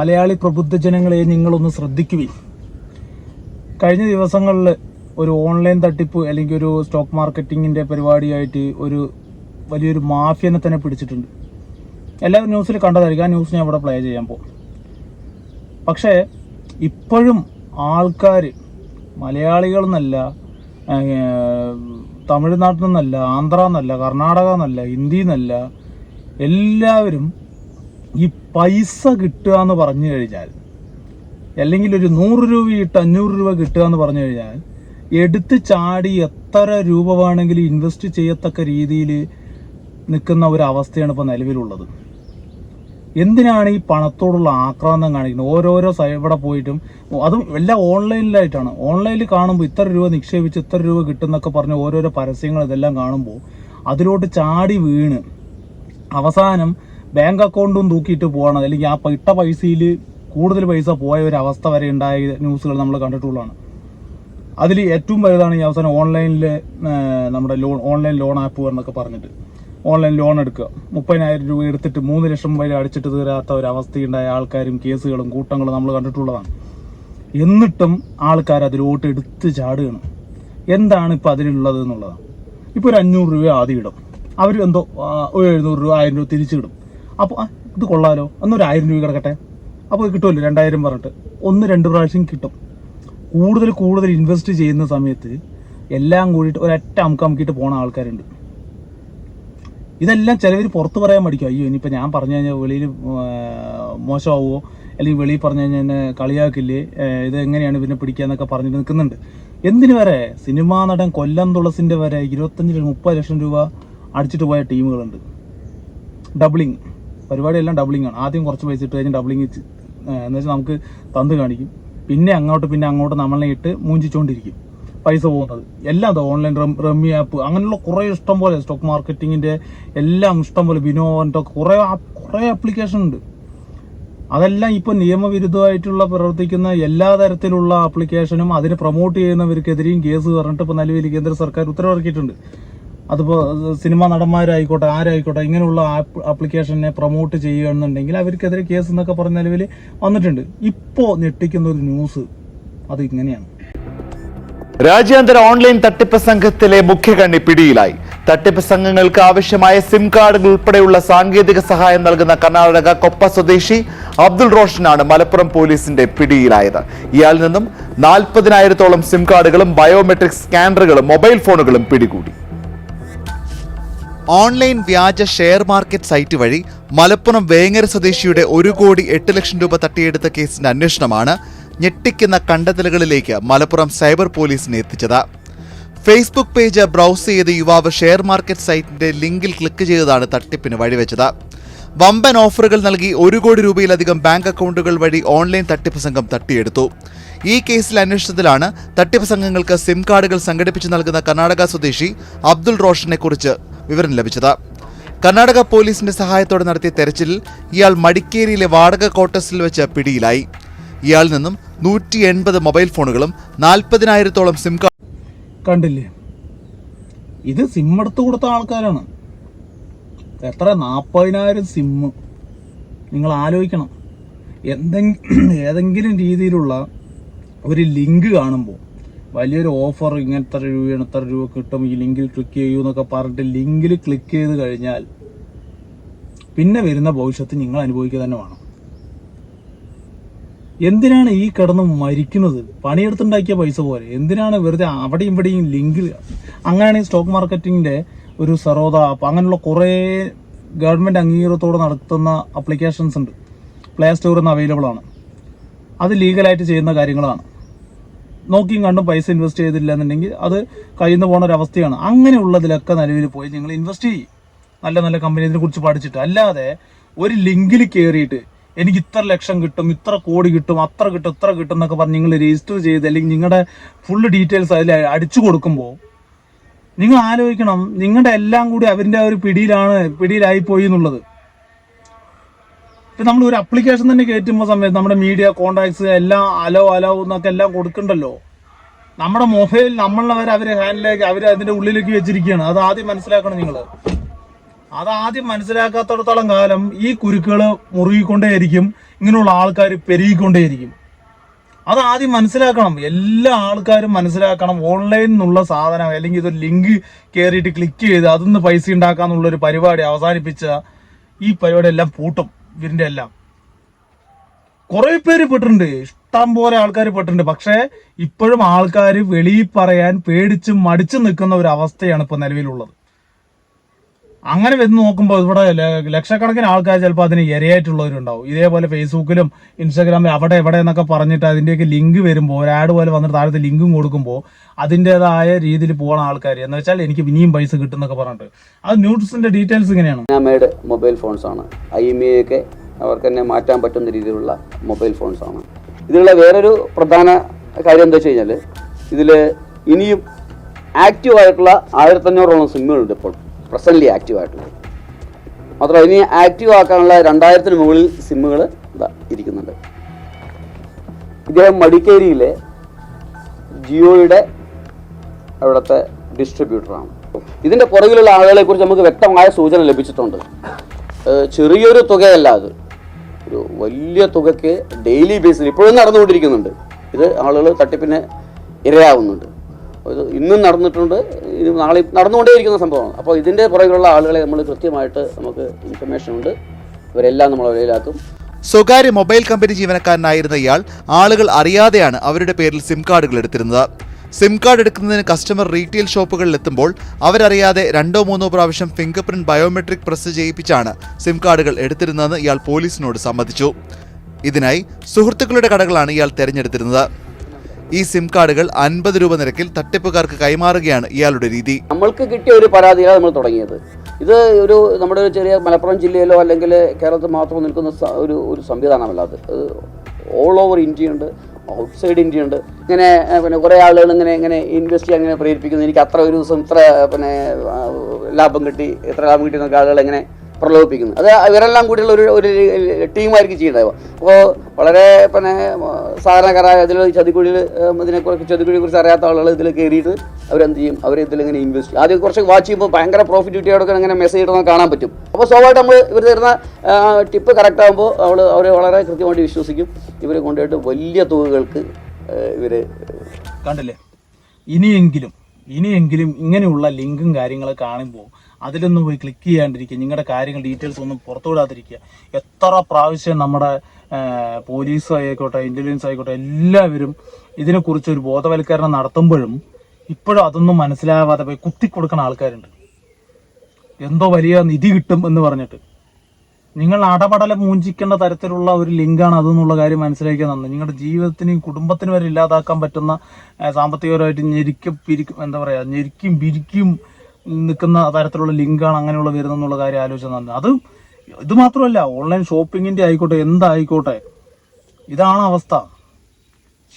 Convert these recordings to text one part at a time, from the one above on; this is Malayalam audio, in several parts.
മലയാളി പ്രബുദ്ധ ജനങ്ങളെ നിങ്ങളൊന്ന് ശ്രദ്ധിക്കുവി കഴിഞ്ഞ ദിവസങ്ങളിൽ ഒരു ഓൺലൈൻ തട്ടിപ്പ് അല്ലെങ്കിൽ ഒരു സ്റ്റോക്ക് മാർക്കറ്റിങ്ങിന്റെ പരിപാടിയായിട്ട് ഒരു വലിയൊരു മാഫിയനെ തന്നെ പിടിച്ചിട്ടുണ്ട്. എല്ലാവരും ന്യൂസിൽ കണ്ടതായിരിക്കും. ആ ന്യൂസ് ഞാൻ ഇവിടെ പ്ലേ ചെയ്യാൻ പോകും. പക്ഷേ ഇപ്പോഴും ആൾക്കാർ മലയാളികൾ എന്നല്ല തമിഴ്നാട്ടിൽ നിന്നല്ല ആന്ധ്ര എന്നല്ല കർണാടക എന്നല്ല ഹിന്ദി എന്നല്ല എല്ലാവരും ഈ പൈസ കിട്ടുക എന്ന് പറഞ്ഞു കഴിഞ്ഞാൽ അല്ലെങ്കിൽ ഒരു നൂറ് രൂപ ഇട്ട് അഞ്ഞൂറ് രൂപ കിട്ടുക എന്ന് പറഞ്ഞു കഴിഞ്ഞാൽ എടുത്ത് ചാടി എത്ര രൂപ വേണമെങ്കിലും ഇൻവെസ്റ്റ് ചെയ്യത്തക്ക രീതിയിൽ നിൽക്കുന്ന ഒരു അവസ്ഥയാണ് ഇപ്പോൾ നിലവിലുള്ളത്. എന്തിനാണ് ഈ പണത്തോടുള്ള ആക്രാന്തം കാണിക്കുന്നത്? ഓരോരോ ഇവിടെ പോയിട്ടും അതും എല്ലാം ഓൺലൈനിലായിട്ടാണ്. ഓൺലൈനിൽ കാണുമ്പോൾ ഇത്ര രൂപ നിക്ഷേപിച്ച് ഇത്ര രൂപ കിട്ടുന്നൊക്കെ പറഞ്ഞ് ഓരോരോ പരസ്യങ്ങൾ ഇതെല്ലാം കാണുമ്പോൾ അതിലോട്ട് ചാടി വീണ്. അവസാനം ബാങ്ക് അക്കൗണ്ടും തൂക്കിയിട്ട് പോകണം അല്ലെങ്കിൽ ആ ഇട്ട പൈസയിൽ കൂടുതൽ പൈസ പോയ ഒരു അവസ്ഥ വരെ ഉണ്ടായ ന്യൂസുകൾ നമ്മൾ കണ്ടിട്ടുള്ളതാണ്. അതിൽ ഏറ്റവും വലുതാണ് ഈ അവസാനം ഓൺലൈനിൽ നമ്മുടെ ലോൺ ഓൺലൈൻ ലോൺ ആപ്പ് എന്നൊക്കെ പറഞ്ഞിട്ട്. ഓൺലൈൻ ലോൺ എടുക്കുക. മുപ്പതിനായിരം രൂപ എടുത്തിട്ട് മൂന്ന് ലക്ഷം വരെ അടിച്ചിട്ട് തീരാത്ത ഒരു അവസ്ഥയുണ്ടായ ആൾക്കാരും കേസുകളും കൂട്ടങ്ങളും നമ്മൾ കണ്ടിട്ടുള്ളതാണ്. എന്നിട്ടും ആൾക്കാർ അതിലോട്ട് എടുത്ത് ചാടുകയാണ്. എന്താണ് ഇപ്പം അതിലുള്ളത് എന്നുള്ളതാണ്. ഇപ്പോൾ ഒരു അഞ്ഞൂറ് രൂപ ആദ്യം ഇടും. അവർ എന്തോ ഒരു എഴുന്നൂറ് രൂപ ആയിരം രൂപ തിരിച്ചിടും അപ്പോൾ ഇത് കൊള്ളാലോ. എന്നൊരു ആയിരം രൂപ കിടക്കട്ടെ. അപ്പോൾ കിട്ടുമല്ലോ രണ്ടായിരം പറഞ്ഞിട്ട്. ഒന്ന് രണ്ട് പ്രാവശ്യം കിട്ടും. കൂടുതൽ കൂടുതൽ ഇൻവെസ്റ്റ് ചെയ്യുന്ന സമയത്ത് എല്ലാം കൂടിയിട്ട് ഒരൊറ്റ അമുക്കമുക്കിയിട്ട് പോണ ആൾക്കാരുണ്ട്. ഇതെല്ലാം ചിലവർ പുറത്ത് പറയാൻ പഠിക്കും അയ്യോ ഇനിയിപ്പോൾ ഞാൻ പറഞ്ഞു കഴിഞ്ഞാൽ വെളിയിൽ മോശമാവുമോ അല്ലെങ്കിൽ വെളിയിൽ പറഞ്ഞു കഴിഞ്ഞാൽ എന്നെ കളിയാക്കില്ലേ? ഇത് എങ്ങനെയാണ് പിന്നെ പിടിക്കാന്നൊക്കെ പറഞ്ഞിട്ട് നിൽക്കുന്നുണ്ട്. എന്തിനു വരെ? സിനിമാ നടൻ കൊല്ലം തുളസിന്റെ വരെ ഇരുപത്തഞ്ച് മുപ്പത് ലക്ഷം രൂപ അടിച്ചിട്ട് പോയ ടീമുകളുണ്ട്. ഡബിളിങ് പരിപാടിയെല്ലാം ഡബിളിങ് ആണ്. ആദ്യം കുറച്ച് പൈസ ഇട്ട് കഴിഞ്ഞ് ഡബിളിങ് എന്ന് വെച്ചാൽ നമുക്ക് തന്ന് കാണിക്കും. പിന്നെ അങ്ങോട്ട് പിന്നെ അങ്ങോട്ട് നമ്മളെ ഇട്ട് മൂഞ്ചിച്ചുകൊണ്ടിരിക്കും പൈസ പോകുന്നത്. എല്ലാം അത് ഓൺലൈൻ റമ്മി ആപ്പ് അങ്ങനെയുള്ള കുറേ ഇഷ്ടം പോലെ സ്റ്റോക്ക് മാർക്കറ്റിങ്ങിന്റെ എല്ലാം ഇഷ്ടം പോലെ ബിനോന്റെ കുറേ കുറേ ആപ്ലിക്കേഷൻ ഉണ്ട്. അതെല്ലാം ഇപ്പോൾ നിയമവിരുദ്ധമായിട്ടുള്ള പ്രവർത്തിക്കുന്ന എല്ലാ തരത്തിലുള്ള ആപ്ലിക്കേഷനും അതിനെ പ്രൊമോട്ട് ചെയ്യുന്നവർക്കെതിരെയും കേസ് പറഞ്ഞിട്ട് ഇപ്പോൾ നിലവിൽ കേന്ദ്ര സർക്കാർ ഉത്തരവിറക്കിയിട്ടുണ്ട്. അതിപ്പോൾ സിനിമാ നടന്മാരായിക്കോട്ടെ ആരായിക്കോട്ടെ ഇങ്ങനെയുള്ള ആപ്ലിക്കേഷനെ പ്രൊമോട്ട് ചെയ്യുകയാണെന്നുണ്ടെങ്കിൽ അവർക്കെതിരെ കേസ് എന്നൊക്കെ പറഞ്ഞ നിലവിൽ വന്നിട്ടുണ്ട്. ഇപ്പോൾ ഞെട്ടിക്കുന്ന ഒരു ന്യൂസ് അത് ഇങ്ങനെയാണ്. രാജ്യാന്തര ഓൺലൈൻ തട്ടിപ്പ് സംഘത്തിലെ മുഖ്യകണ്ണി പിടിയിലായി. തട്ടിപ്പ് സംഘങ്ങൾക്ക് ആവശ്യമായ സിം കാർഡുകൾ ഉൾപ്പെടെയുള്ള സാങ്കേതിക സഹായം നൽകുന്ന കർണാടക കൊപ്പ സ്വദേശി അബ്ദുൾ റോഷനാണ് മലപ്പുറം പോലീസിന്റെ പിടിയിലായത്. ഇയാളിൽ നിന്നും നാൽപ്പതിനായിരത്തോളം സിം കാർഡുകളും ബയോമെട്രിക് സ്കാനറുകളും മൊബൈൽ ഫോണുകളും പിടികൂടി. ഓൺലൈൻ വ്യാജ ഷെയർ മാർക്കറ്റ് സൈറ്റ് വഴി മലപ്പുറം വേങ്ങര സ്വദേശിയുടെ ഒരു കോടി എട്ട് ലക്ഷം രൂപ തട്ടിയെടുത്ത കേസിന്റെ അന്വേഷണമാണ് ഞെട്ടിക്കുന്ന കണ്ടെത്തലുകളിലേക്ക് മലപ്പുറം സൈബർ പോലീസിനെ എത്തിച്ചത്. ഫേസ്ബുക്ക് പേജ് ബ്രൗസ് ചെയ്ത് യുവാവ് ഷെയർ മാർക്കറ്റ് സൈറ്റിന്റെ ലിങ്കിൽ ക്ലിക്ക് ചെയ്തതാണ് തട്ടിപ്പിന് വഴിവെച്ചത്. വമ്പൻ ഓഫറുകൾ നൽകി ഒരു കോടി രൂപയിലധികം ബാങ്ക് അക്കൗണ്ടുകൾ വഴി ഓൺലൈൻ തട്ടിപ്പ് സംഘം തട്ടിയെടുത്തു. ഈ കേസിൽ അന്വേഷണത്തിലാണ് തട്ടിപ്പ് സംഘങ്ങൾക്ക് സിം കാർഡുകൾ സംഘടിപ്പിച്ച് നൽകുന്ന കർണാടക സ്വദേശി അബ്ദുൾ റോഷനെ കുറിച്ച് വിവരം ലഭിച്ചത്. കർണാടക പോലീസിന്റെ സഹായത്തോടെ നടത്തിയ തെരച്ചിലിൽ ഇയാൾ മടിക്കേരിയിലെ വാടക ക്വാർട്ടേഴ്സിൽ വെച്ച് പിടിയിലായി. ഇയാളിൽ നിന്നും നൂറ്റി എൺപത് മൊബൈൽ ഫോണുകളും നാൽപ്പതിനായിരത്തോളം സിം കാർഡ് കണ്ടില്ലേ? ഇത് സിം എടുത്തു കൊടുത്ത ആൾക്കാരാണ്. എത്ര നാൽപ്പതിനായിരം സിം? നിങ്ങൾ ആലോചിക്കണം. എന്തെങ്കിലും ഏതെങ്കിലും രീതിയിലുള്ള ഒരു ലിങ്ക് കാണുമ്പോൾ വലിയൊരു ഓഫർ ഇങ്ങനത്തെ രൂപയാണ് ഇത്ര രൂപ കിട്ടും. ഈ ലിങ്കിൽ ക്ലിക്ക് ചെയ്യൂ എന്നൊക്കെ പറഞ്ഞിട്ട് ലിങ്കിൽ ക്ലിക്ക് ചെയ്ത് കഴിഞ്ഞാൽ പിന്നെ വരുന്ന ഭവിഷ്യത്ത് നിങ്ങൾ അനുഭവിക്കുക തന്നെ വേണം. എന്തിനാണ് ഈ കിടന്ന് മരിക്കുന്നത്? പണിയെടുത്തുണ്ടാക്കിയ പൈസ പോലെ. എന്തിനാണ് വെറുതെ അവിടെയും ഇവിടെയും ലിങ്കിൽ അങ്ങനെയാണ് സ്റ്റോക്ക് മാർക്കറ്റിന്റെ ഒരു സറോദ ആപ്പ് അങ്ങനെയുള്ള കുറേ ഗവൺമെന്റ് അംഗീകാരത്തോടെ നടത്തുന്ന അപ്ലിക്കേഷൻസ് ഉണ്ട്. പ്ലേ സ്റ്റോറിൽ നിന്ന് അവൈലബിൾ ആണ്. അത് ലീഗലായിട്ട് ചെയ്യുന്ന കാര്യങ്ങളാണ്. നോക്കിയും കണ്ടും പൈസ ഇൻവെസ്റ്റ് ചെയ്തില്ല എന്നുണ്ടെങ്കിൽ അത് കയ്യിൽ നിന്ന് ഒരു അവസ്ഥയാണ്. അങ്ങനെയുള്ളതിലൊക്കെ നിലവിൽ പോയി നിങ്ങൾ ഇൻവെസ്റ്റ് ചെയ്യും. നല്ല നല്ല കമ്പനീസിനെ കുറിച്ച് പഠിച്ചിട്ട്. അല്ലാതെ ഒരു ലിങ്കിൽ കയറിയിട്ട് എനിക്ക് ഇത്ര ലക്ഷം കിട്ടും ഇത്ര കോടി കിട്ടും അത്ര കിട്ടും ഇത്ര കിട്ടും എന്നൊക്കെ പറഞ്ഞ് നിങ്ങൾ രജിസ്റ്റർ ചെയ്ത് അല്ലെങ്കിൽ നിങ്ങളുടെ ഫുള്ള് ഡീറ്റെയിൽസ് അതിൽ അടിച്ചു കൊടുക്കുമ്പോൾ നിങ്ങൾ ആലോചിക്കണം. നിങ്ങളുടെ എല്ലാം കൂടി അവരുടെ ഒരു പിടിയിലാണ് പിടിയിലായി പോയി എന്നുള്ളത്. നമ്മൾ ഒരു അപ്ലിക്കേഷൻ തന്നെ കയറ്റുമ്പോൾ സമയത്ത് നമ്മുടെ മീഡിയ കോണ്ടാക്ട്സ് എല്ലാം അലോ അലോ എന്നൊക്കെ എല്ലാം കൊടുക്കണ്ടല്ലോ. നമ്മുടെ മൊബൈൽ നമ്മളവർ അവരെ ഹാൻഡിലേക്ക് അവർ അതിന്റെ ഉള്ളിലേക്ക് വെച്ചിരിക്കുകയാണ്. അത് ആദ്യം മനസ്സിലാക്കണം നിങ്ങൾ അത് ആദ്യം മനസ്സിലാക്കാത്തടത്തോളം കാലം ഈ കുരുക്കുകൾ മുറുകിക്കൊണ്ടേയിരിക്കും ഇങ്ങനെയുള്ള ആൾക്കാർ പെരുകിക്കൊണ്ടേയിരിക്കും. അത് ആദ്യം മനസ്സിലാക്കണം. എല്ലാ ആൾക്കാരും മനസ്സിലാക്കണം. ഓൺലൈനിൽ നിന്നുള്ള സാധനം അല്ലെങ്കിൽ ഇതൊരു ലിങ്ക് കയറിയിട്ട് ക്ലിക്ക് ചെയ്ത് അതിൽ നിന്ന് പൈസ ഉണ്ടാക്കാന്നുള്ളൊരു പരിപാടി അവസാനിപ്പിച്ച ഈ പരിപാടി എല്ലാം പൂട്ടും. ഇവരിന്റെ എല്ലാം. കുറേ പേര് പെട്ടിട്ടുണ്ട്. ഇഷ്ടം പോലെ ആൾക്കാർ പെട്ടിട്ടുണ്ട്. പക്ഷേ ഇപ്പോഴും ആൾക്കാർ വെളിയിൽ പറയാൻ പേടിച്ച് മടിച്ചു നിൽക്കുന്ന ഒരു അവസ്ഥയാണ് ഇപ്പൊ നിലവിലുള്ളത്. അങ്ങനെ വരുന്ന നോക്കുമ്പോൾ ഇവിടെ ലക്ഷക്കണക്കിന് ആൾക്കാർ ചിലപ്പോൾ അതിന് ഇരയായിട്ടുള്ളവരുണ്ടാവും. ഇതേപോലെ ഫേസ്ബുക്കിലും ഇൻസ്റ്റാഗ്രാമിലും അവിടെ എവിടെ എന്നൊക്കെ പറഞ്ഞിട്ട് അതിന്റെയൊക്കെ ലിങ്ക് വരുമ്പോൾ ഒരു ആഡ് പോലെ വന്നിട്ട് താഴത്തെ ലിങ്കും കൊടുക്കുമ്പോൾ അതിന്റെതായ രീതിയിൽ പോകുന്ന ആൾക്കാർ എന്ന് വെച്ചാൽ എനിക്ക് ഇനിയും പൈസ കിട്ടുന്നൊക്കെ പറഞ്ഞിട്ട്. അത് ന്യൂസിന്റെ ഡീറ്റെയിൽസ് ഇങ്ങനെയാണ്. മേഡ് മൊബൈൽ ഫോൺസാണ് ഐ എം ഐ ഒക്കെ അവർക്ക് തന്നെ മാറ്റാൻ പറ്റുന്ന രീതിയിലുള്ള മൊബൈൽ ഫോൺസ് ഫോൺസാണ് ഇതിലുള്ള വേറൊരു പ്രധാന കാര്യം എന്താ വെച്ച് കഴിഞ്ഞാൽ ഇതിൽ ഇനിയും ആക്റ്റീവ് ആയിട്ടുള്ള ആയിരത്തഞ്ഞൂറോളം സിമ്മുകളുണ്ട് ഇപ്പോൾ. പ്രസന്റ്ലി ആക്റ്റീവ് ആയിട്ടുള്ളത് മാത്രമല്ല ഇനി ആക്റ്റീവ് ആക്കാനുള്ള രണ്ടായിരത്തിന് മുകളിൽ സിമ്മുകൾ ഇതാ ഇരിക്കുന്നുണ്ട്. ഇദ്ദേഹം മടിക്കേരിയിലെ ജിയോയുടെ അവിടുത്തെ ഡിസ്ട്രിബ്യൂട്ടറാണ് ഇതിന്റെ പുറകിലുള്ള ആളുകളെക്കുറിച്ച് നമുക്ക് വ്യക്തമായ സൂചന ലഭിച്ചിട്ടുണ്ട്. ചെറിയൊരു തുകയല്ല അത്. ഒരു വലിയ തുകയ്ക്ക് ഡെയിലി ബേസിൽ ഇപ്പോഴും നടന്നുകൊണ്ടിരിക്കുന്നുണ്ട്. ഇത് ആളുകൾ തട്ടിപ്പിന് ഇരയാവുന്നുണ്ട്. ഇന്നും നടന്നിട്ടുണ്ട്. ഇനി നാളെ നടന്നുകൊണ്ടേയിരിക്കുന്ന സംഭവമാണ്. അപ്പോൾ ഇതിന്റെ പുറകിലുള്ള ആളുകളെ നമ്മൾ കൃത്യമായിട്ട് നമുക്ക് ഇൻഫർമേഷൻ ഉണ്ട്. ഇവരെല്ലാം നമ്മൾ വെളിയിലാക്കും സ്വകാര്യ മൊബൈൽ കമ്പനി ജീവനക്കാരനായിരുന്ന ഇയാൾ ആളുകൾ അറിയാതെയാണ് അവരുടെ പേരിൽ സിം കാർഡുകൾ എടുത്തിരുന്നത്. സിം കാർഡ് എടുക്കുന്നതിന് കസ്റ്റമർ റീറ്റെയിൽ ഷോപ്പുകളിൽ എത്തുമ്പോൾ അവരറിയാതെ രണ്ടോ മൂന്നോ പ്രാവശ്യം ഫിംഗർ പ്രിന്റ് ബയോമെട്രിക് പ്രസ് ചെയ്യിപ്പിച്ചാണ് സിം കാർഡുകൾ എടുത്തിരുന്നതെന്ന് ഇയാൾ പോലീസിനോട് സമ്മതിച്ചു. ഇതിനായി സുഹൃത്തുക്കളുടെ കടകളാണ് ഇയാൾ തെരഞ്ഞെടുത്തിരുന്നത്. ഈ സിം കാർഡുകൾ അൻപത് രൂപ നിരക്കിൽ തട്ടിപ്പുകാർക്ക് കൈമാറുകയാണ് ഇയാളുടെ രീതി. നമ്മൾക്ക് കിട്ടിയ ഒരു പരാതിയാണ് നമ്മൾ തുടങ്ങിയത്. ഇത് ഒരു നമ്മുടെ ഒരു ചെറിയ മലപ്പുറം ജില്ലയിലോ അല്ലെങ്കിൽ കേരളത്തിൽ മാത്രം നിൽക്കുന്ന ഒരു ഒരു സംവിധാനമല്ല അത്. ഓൾ ഓവർ ഇന്ത്യ ഉണ്ട് ഔട്ട്സൈഡ് ഇന്ത്യ ഉണ്ട്. ഇങ്ങനെ പിന്നെ കുറേ ആളുകൾ ഇങ്ങനെ ഇങ്ങനെ ഇൻവെസ്റ്റ് ചെയ്യാൻ ഇങ്ങനെ പ്രേരിപ്പിക്കുന്നു. എനിക്ക് അത്ര ഒരു ദിവസം ഇത്ര പിന്നെ ലാഭം കിട്ടി എത്ര ലാഭം കിട്ടി എന്നൊക്കെ ആളുകൾ ഇങ്ങനെ പ്രലോഭിപ്പിക്കുന്നു. അത് ഇവരെല്ലാം കൂടിയുള്ള ഒരു ഒരു ടീമായിരിക്കും ചെയ്യേണ്ടത്. അപ്പോൾ വളരെ പിന്നെ സാധാരണക്കാരായ ഇതിൽ ചതിക്കുഴിയിൽ ഇതിനെക്കുറിച്ച് ചതിക്കുഴിയെ കുറിച്ച് അറിയാത്ത ആളുകൾ ഇതിൽ കയറിയിട്ട് അവരെന്ത് ചെയ്യും? അവർ ഇതിലിങ്ങനെ ഇൻവെസ്റ്റ് ആദ്യം കുറച്ച് വാച്ച് ചെയ്യുമ്പോൾ ഭയങ്കര പ്രോഫിറ്റ് കിട്ടിയോടൊക്കെ ഇങ്ങനെ മെസ്സേജ് ഇടുന്നത് കാണാൻ പറ്റും. അപ്പോൾ സ്വാഭാവികമായിട്ട് നമ്മൾ ഇവർ തരുന്ന ടിപ്പ് കറക്റ്റ് ആകുമ്പോൾ അവൾ അവർ വളരെ കൃത്യമായിട്ട് വിശ്വസിക്കും. ഇവർ കൊണ്ടുപോയിട്ട് വലിയ തുകകൾക്ക് ഇവർ കണ്ടില്ലേ? ഇനിയെങ്കിലും ഇനിയെങ്കിലും ഇങ്ങനെയുള്ള ലിങ്കും കാര്യങ്ങളും കാണുമ്പോൾ അതിലൊന്നും പോയി ക്ലിക്ക് ചെയ്യാണ്ടിരിക്കുക. നിങ്ങളുടെ കാര്യങ്ങൾ ഡീറ്റെയിൽസ് ഒന്നും പുറത്തുവിടാതിരിക്കുക. എത്ര പ്രാവശ്യം നമ്മുടെ പോലീസ് ആയിക്കോട്ടെ ഇന്റലിജൻസ് ആയിക്കോട്ടെ എല്ലാവരും ഇതിനെക്കുറിച്ച് ഒരു ബോധവൽക്കരണം നടത്തുമ്പോഴും ഇപ്പോഴും അതൊന്നും മനസ്സിലാവാതെ പോയി കുത്തിക്കൊടുക്കുന്ന ആൾക്കാരുണ്ട്. എന്തോ വലിയ നിധി കിട്ടും എന്ന് പറഞ്ഞിട്ട്. നിങ്ങൾ അടപടല മൂഞ്ചിക്കേണ്ട തരത്തിലുള്ള ഒരു ലിങ്കാണ് അതെന്നുള്ള കാര്യം മനസ്സിലാക്കിയ നന്ദി. നിങ്ങളുടെ ജീവിതത്തിനും കുടുംബത്തിനും വരെ ഇല്ലാതാക്കാൻ പറ്റുന്ന സാമ്പത്തികപരമായിട്ട് ഞെരിക്കും പിരിക്കും എന്താ പറയാ ഞെരിക്കും പിരിക്കും നിൽക്കുന്ന തരത്തിലുള്ള ലിങ്കാണ് അങ്ങനെയുള്ള വരുന്നെന്നുള്ള കാര്യം ആലോചിച്ച അത് ഇത് മാത്രമല്ല ഓൺലൈൻ ഷോപ്പിങ്ങിന്റെ ആയിക്കോട്ടെ എന്തായിക്കോട്ടെ ഇതാണ് അവസ്ഥ.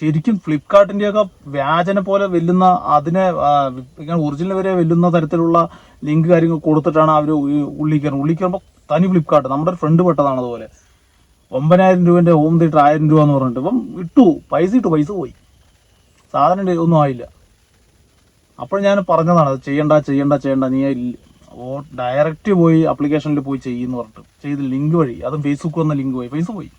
ശരിക്കും ഫ്ലിപ്കാർട്ടിന്റെയൊക്കെ വ്യാജനെ പോലെ വെല്ലുന്ന അതിനെ ഇങ്ങനെ ഒറിജിനൽ വരെ വെല്ലുന്ന തരത്തിലുള്ള ലിങ്ക് കാര്യങ്ങൾ കൊടുത്തിട്ടാണ് അവർ ഉള്ളിക്കയറുന്നത് ഉള്ളിക്കയറുമ്പോൾ തനി ഫ്ലിപ്കാർട്ട് നമ്മുടെ ഒരു ഫ്രണ്ട് പെട്ടതാണ് അതുപോലെ. ഒമ്പതിനായിരം രൂപേന്റെ ഹോം തിയേറ്റർ ആയിരം രൂപ എന്ന് പറഞ്ഞിട്ട് ഇപ്പം ഇട്ടു പൈസ ഇട്ടു പൈസ പോയി. സാധനം ഒന്നും ആയില്ല. അപ്പോൾ ഞാൻ പറഞ്ഞതാണ് അത് ചെയ്യണ്ട ചെയ്യണ്ട ചെയ്യണ്ട നീ ഓ ഡയറക്റ്റ് പോയി ആപ്ലിക്കേഷനിൽ പോയി ചെയ്യുന്നു പറഞ്ഞിട്ട്. ചെയ്ത് ലിങ്ക് വഴി അതും ഫേസ്ബുക്ക് വന്ന ലിങ്ക് പോയി. പൈസ പോയി.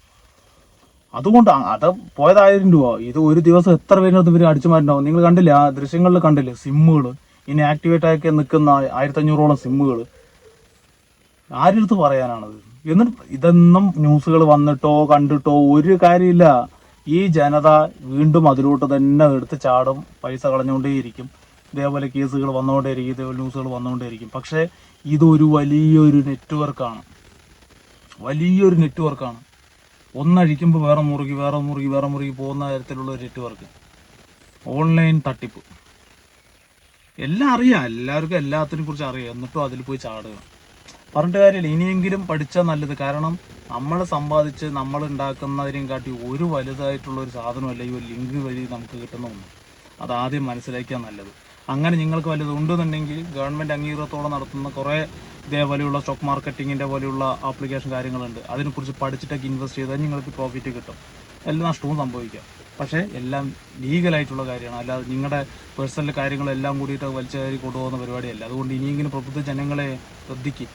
അതുകൊണ്ട് അത് പോയത് ആയിരം രൂപ. ഇത് ഒരു ദിവസം എത്ര പേരിനകത്ത് ഇവർ അടിച്ചു മാറ്റുണ്ടാവും? നിങ്ങൾ കണ്ടില്ല ആ ദൃശ്യങ്ങളിൽ കണ്ടില്ലേ? സിമ്മുകൾ ഇനി ആക്ടിവേറ്റ് ആക്കി നിൽക്കുന്ന ആയിരത്തഞ്ഞൂറോളം സിമ്മുകൾ ആരെടുത്ത് പറയാനാണത്? എന്നിട്ട് ഇതെന്നും ന്യൂസുകൾ വന്നിട്ടോ കണ്ടിട്ടോ ഒരു കാര്യമില്ല. ഈ ജനത വീണ്ടും അതിലോട്ട് തന്നെ എടുത്ത് ചാടും പൈസ കളഞ്ഞുകൊണ്ടേയിരിക്കും. ഇതേപോലെ കേസുകൾ വന്നുകൊണ്ടേയിരിക്കും ഇതേപോലെ ന്യൂസുകൾ വന്നുകൊണ്ടേയിരിക്കും. പക്ഷേ ഇതൊരു വലിയൊരു നെറ്റ്വർക്കാണ്. വലിയൊരു നെറ്റ്വർക്കാണ്. ഒന്നഴിക്കുമ്പോൾ വേറെ മുറുകി വേറെ മുറുകി വേറെ മുറുകി പോകുന്ന തരത്തിലുള്ള ഒരു നെറ്റ്വർക്ക്. ഓൺലൈൻ തട്ടിപ്പ്. എല്ലാം അറിയാം. എല്ലാവർക്കും എല്ലാത്തിനെ കുറിച്ച് അറിയാം. എന്നിട്ടും അതിൽ പോയി ചാടുക. പറഞ്ഞിട്ട് കാര്യമില്ല. ഇനിയെങ്കിലും പഠിച്ചാൽ നല്ലത്. കാരണം നമ്മൾ സമ്പാദിച്ച് നമ്മൾ ഉണ്ടാക്കുന്നതിനെയും കാട്ടി ഒരു വലുതായിട്ടുള്ള ഒരു സാധനമല്ല ഈ ഒരു ലിങ്ക് വഴി നമുക്ക് കിട്ടുന്ന ഒന്ന്. അതാദ്യം മനസ്സിലാക്കിയാൽ നല്ലത്. അങ്ങനെ നിങ്ങൾക്ക് വല്ലത് ഉണ്ടെന്നുണ്ടെങ്കിൽ ഗവൺമെന്റ് അംഗീകാരത്തോടെ നടത്തുന്ന കുറേ ഇതേപോലെയുള്ള സ്റ്റോക്ക് മാർക്കറ്റിങ്ങിന്റെ പോലെയുള്ള ആപ്ലിക്കേഷൻ കാര്യങ്ങളുണ്ട്. അതിനെക്കുറിച്ച് പഠിച്ചിട്ടൊക്കെ ഇൻവെസ്റ്റ് ചെയ്താൽ നിങ്ങൾക്ക് പ്രോഫിറ്റ് കിട്ടും. എല്ലാ നഷ്ടവും സംഭവിക്കാം. പക്ഷേ എല്ലാം ലീഗലായിട്ടുള്ള കാര്യമാണ്. അല്ലാതെ നിങ്ങളുടെ പേഴ്സണൽ കാര്യങ്ങളെല്ലാം കൂടിയിട്ട് വലിച്ചു കയറി കൊണ്ടുപോകുന്ന പരിപാടിയല്ല. അതുകൊണ്ട് ഇനിയെങ്കിലും പ്രബുദ്ധ ജനങ്ങളെ ശ്രദ്ധിക്കും.